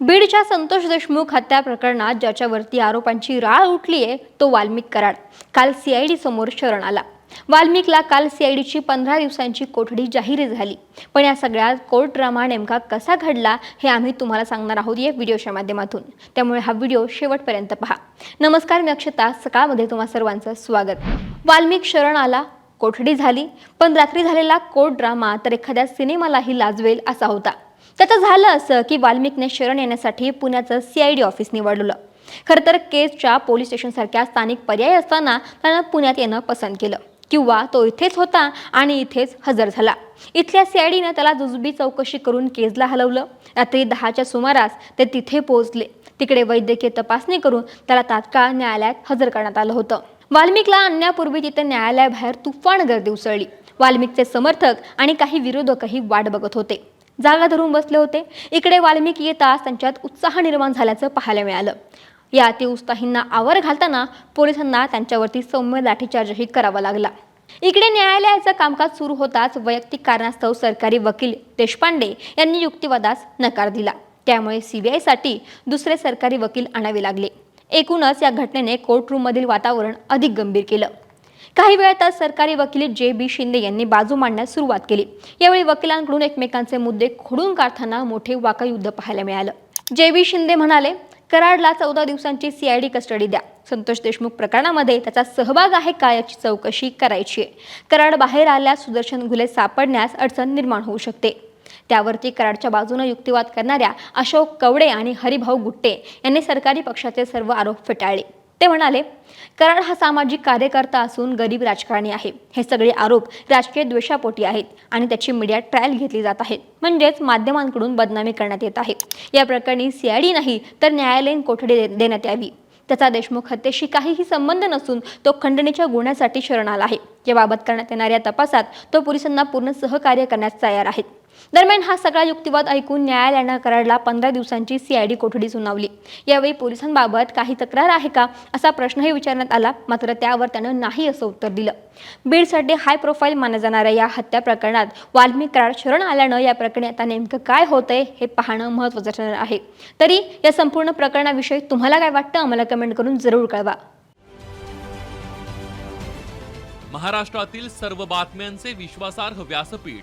बीडच्या संतोष देशमुख हत्या प्रकरणात ज्याच्यावरती आरोपांची राळ उठली आहे तो वाल्मिक कराड. काल सीआयडी समोर शरण आला. वाल्मिकला काल सीआयडीची पंधरा दिवसांची कोठडी जाहीर झाली. पण या सगळ्यात कोर्ट ड्रामा नेमका कसा घडला हे आम्ही तुम्हाला सांगणार आहोत या व्हिडिओच्या माध्यमातून. त्यामुळे हा व्हिडिओ शेवटपर्यंत पहा. नमस्कार मी अक्षता. सकाळमध्ये तुम्हा सर्वांचं स्वागत. वाल्मिक शरण आला कोठडी झाली पण रात्री झालेला कोर्ट ड्रामा तर एखाद्या सिनेमालाही लाजवेल असा होता. त्याचं झालं असं की वाल्मिकने शरण येण्यासाठी पुण्याचं सीआयडी ऑफिस निवडलं. खरं तर केसच्या पोलीस स्टेशनसारख्या स्थानिक पर्याय असताना त्यानं पुण्यात येणं पसंत केलं. किंवा तो इथेच होता आणि इथेच हजर झाला. इथल्या सीआयडीनं त्याला जुजबी चौकशी करून केजला हलवलं. रात्री दहाच्या सुमारास ते तिथे पोहोचले. तिकडे वैद्यकीय तपासणी करून त्याला तात्काळ न्यायालयात हजर करण्यात आलं होतं. वाल्मिकला आणण्यापूर्वी तिथे न्यायालयाबाहेर तुफान गर्दी उसळली. वाल्मिकचे समर्थक आणि काही विरोधकही वाट बघत होते. जागा धरून बसले होते. इकडे वाल्मिकी येताच त्यांच्यात उत्साह निर्माण झाल्याचं पाहायला मिळालं. या अतिउत्साहींना आवर घालताना पोलिसांना त्यांच्यावरती सौम्य लाठीचार्जही करावा लागला. इकडे न्यायालयाचं कामकाज सुरू होताच वैयक्तिक कारणास्तव सरकारी वकील देशपांडे यांनी युक्तिवादास नकार दिला. त्यामुळे सीबीआयसाठी दुसरे सरकारी वकील आणावे लागले. एकूणच या घटनेने कोर्टरूममधील वातावरण अधिक गंभीर केलं. काही वेळातच सरकारी वकील जे बी शिंदे यांनी बाजू मांडण्यास सुरुवात केली. यावेळी वकिलांकडून एकमेकांचे मुद्दे खोडून काढताना मोठे वाकायुद्ध पाहायला मिळालं. जे बी शिंदे म्हणाले कराडला चौदा दिवसांची सीआयडी कस्टडी द्या. संतोष देशमुख प्रकरणामध्ये त्याचा सहभाग आहे का याची चौकशी करायची आहे. कराड बाहेर आल्यास सुदर्शन घुले सापडण्यास अडचण निर्माण होऊ शकते. त्यावरती कराडच्या बाजूनं युक्तिवाद करणाऱ्या अशोक कवडे आणि हरिभाऊ गुट्टे यांनी सरकारी पक्षाचे सर्व आरोप फेटाळले. ते म्हणाले कराड हा सामाजिक कार्यकर्ता असून गरीब राजकारणी आहे. हे सगळे आरोप राजकीय द्वेषापोटी आहेत आणि त्याची मीडिया ट्रायल घेतली जात आहेत म्हणजेच माध्यमांकडून बदनामी करण्यात येत आहे. या प्रकरणी सीआयडी नाही तर न्यायालयीन कोठडी दे- देण्यात यावी. त्याचा देशमुख हत्येशी काहीही संबंध नसून तो खंडणीच्या गुन्ह्यासाठी शरण आला आहे. याबाबत करण्यात येणाऱ्या तपासात तो पोलिसांना पूर्ण सहकार्य करण्यास तयार आहेत दरम्यान हा सगळा युक्तिवाद ऐकून न्यायालयानं कराडला पंधरा दिवसांची सीआयडी कोठडी सुनावली. यावेळी पोलिसांबाबत काही तक्रार आहे का असा प्रश्नही विचारण्यात आला मात्र त्यावर त्यानं नाही असं उत्तर दिलं. बीडसाठी हाय प्रोफाईल मानल्या जाणाऱ्या या हत्या प्रकरणात वाल्मिक कराड शरण आल्यानं या प्रकरणी आता नेमकं काय होतंय हे पाहणं महत्त्वाचं ठरणार आहे. तरी या संपूर्ण प्रकरणाविषयी तुम्हाला काय वाटतं आम्हाला कमेंट करून जरूर कळवा. महाराष्ट्रातील सर्व बातम्यांचे विश्वासार्ह व्यासपीठ